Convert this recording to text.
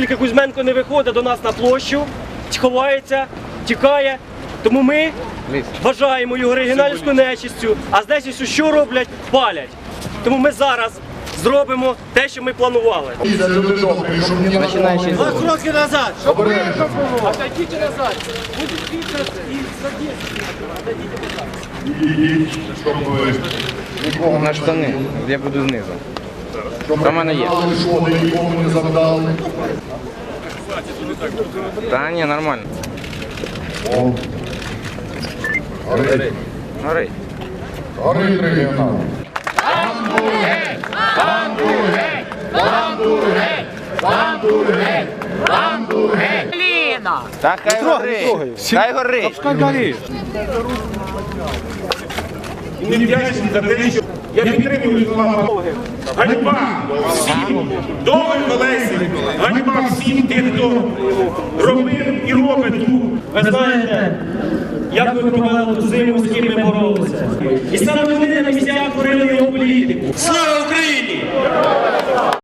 оскільки Кузьменко не виходить до нас на площу, ховається, тікає. Тому ми вважаємо його регіоналівською нечистю, а здесь ось що роблять? Палять. Тому ми зараз зробимо те, що ми планували. З Роки назад! Отойдите назад! Будет видно и Ідіть, щоб ви нікого на штани, я буду знизу. Там мене є. нікому не завдали. Та ні, нормально. Горить. Горить. Горить регіонал. Та хай горить. Хай горить. не вдячний за те, що я підтримую слова Ганьба всім добрим Олесі, ганьба всім тим, хто робив і робить тут. Ви знаєте, як ви провели ту зиму, з ким ми боролися. І саме вони на місцях творили його політику. Слава